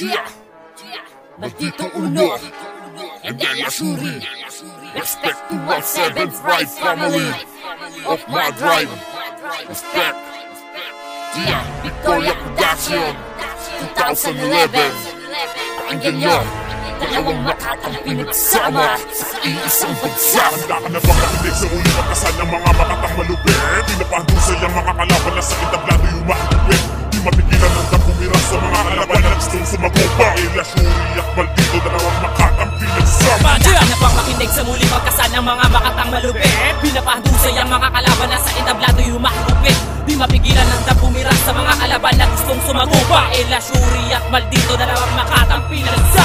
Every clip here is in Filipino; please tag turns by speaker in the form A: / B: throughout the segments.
A: Yeah, maldito uno And then Yasuri Respect to all seventh right family. Of my drive Respect. Yeah, Victoria Production 2011 Pakinggan nyo Dalawang makatang pinagsama Sa iisang bansa
B: Handa ka na bang sa uli pagkasan ng mga makatang malupit? Pinapahusay ang mga sa
C: muli pagkasan ng mga makatang malupit? Pinapahusay ang mga kalaban na sa entablado yung mahigupit Di mapigilan ng pumira sa mga kalaban na gustong sumagupa Ila Shuri at Maldito dalawang makatang pinagsama Yeah!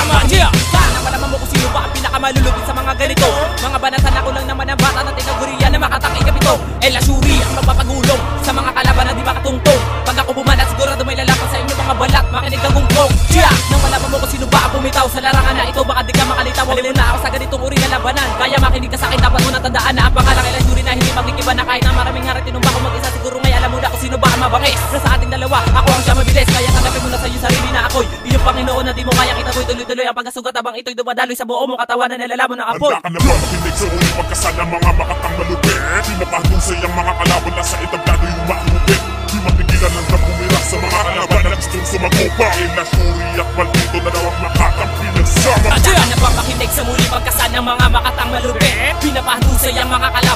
C: Mo natandaan na ang pangalang Ela Shuri na hindi magkikiba na kahit na maraming harap tinumba ko mag-isa Siguro ngay alam mo na kung sino ba ang mabangis Na sa ating dalawa ako ang siya mabilis Kaya tanggapin mo na sa iyo sarili na ako'y Iyong Panginoon na di mo kaya kita ko'y tuloy-tuloy. Ang pagkasugat Habang ito'y dumadaloy sa buo mong katawan na nilalaman ng apoy.
B: Handa ka na bang makinig sa uli pagkasan ng mga makatang malupit? Pinapahusay ang mga kalaban na sa entablado yung mahigupit Di mapigilan ng pumira sa mga kalaban na gustong sumagupa. Ila Shuri at Maldito dalawang makatang pinagsama
C: Handa ka na bang makinig sa muli pagkasan ng mga makatang malupit?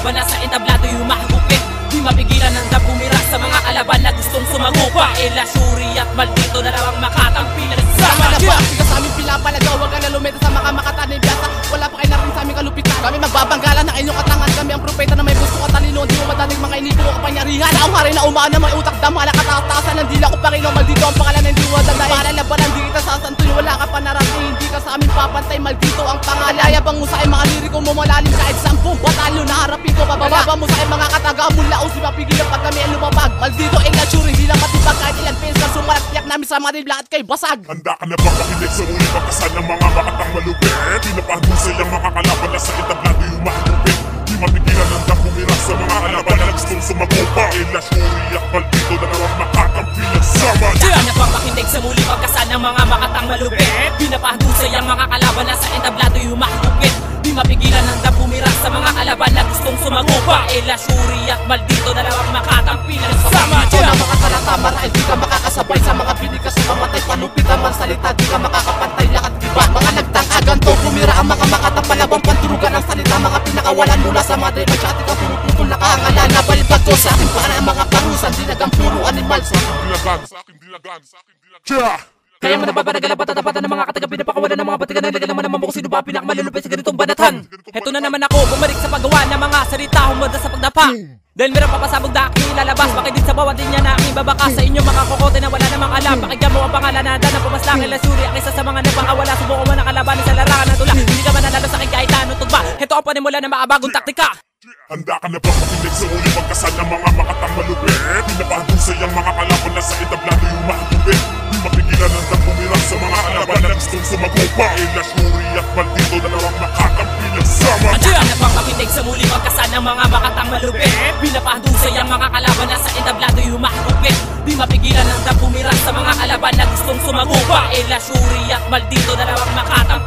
C: Ang mga kalaban na sa entablado yung mahigupit Di mapigilan ng bumira sa mga kalaban na gustong sumagupa Ila Shuri at Maldito dalawang makatang pinagsama
D: Sama na ba? Ikaw sa aming pinapalagaw Huwag ka na lumeta sa mga makatanay biyasa. Wala pa kayo narin sa aming kalupitan. Kami magbabanggalan ng inyong katangan. Kami ang propeta na may gusto katalino Di mo madaling mga inipo ko kapangyarihan. Ako hari na umaan na may utak damala Katatasan. Ng dila ko Panginoon Maldito ang pangalan ng diwa dalayan Para labanan di kita sasantuin. Wala ka sa papantay Maldito ang pangalan. Alaya bang usay mga liriko mo malalim Kahit sampung batalyo na harapin ko Bababa. Mo sa aking mga kataga mula Usi mapigilan pag kami ang lumabag Maldito ang natsuri Hindi lang matibag kahit ilang pesa Sumalat tiyak namin sa mga ribla at kay basag.
B: Handa ka na bang makinig sa uli pagkasan ng mga makatang malupit? Pinapahusay ang mga kalaban na sa entablado yung mahigupit Di mapigilan ng pumira sa mga kalaban na gustong sumagupa. Ila Shuri at Maldito
C: mapigilan ng pumira sa mga kalaban na gustong sumagupa. Ila Shuri at Maldito dalawang makatang pinagsama
D: Ito na mga salata marahil di ka makakasabay. Sa mga pinikas sa mamatay Panupit ang mga salita Di ka makakapantay lahat iba Mga nagtangkagan to Pumira ang mga makatapalabang Panturugan ang salita. Mga pinakawalan mula sa madre Masyati ka pinuputol Nakahangalan na balibag to Sa akin para ang mga parusan Di nagang puro animal. Sa akin
B: Dilagan, sa akin dilagan, sa akin dilagan
C: Kaya mo nababaragal ang patatapatan ng mga kataga Pinapakawalan ng mga patigan Nalaga naman naman kung sino ba pinakamalulupit sa ganitong banatan. Heto na naman ako Bumalik sa paggawa ng mga salita Humada sa pagdapa. Dahil meron papasabog na aking ilalabas Bakit din sa bawat linya na aking babakas Sa inyo mga kokote na wala namang alam Pakinggan mo ang pangalan na na pumaslang Ila suri ang isa sa mga napakawala? Subukan mo ng kalabanin sa larangan ng tula. Hindi ka mananalo sa akin kahit anong tugba Heto ang panimula ng makabagong taktika.
B: Handa ka na bang makinig sa uli pagkasan ng mga makatang malupit? Pinapahusay ang mga gustong sumagupa Ila Shuri at Maldito dalawang makatang pinagsama
C: Handa ka na bang makinig sa muli pagkasan ng mga makatang malupit? Pinapahusay ang mga kalaban na sa entablado yung mahigupit Di mapigilan ng pumira sa mga kalaban na gustong sumagupa Ila Shuri at Maldito dalawang makatang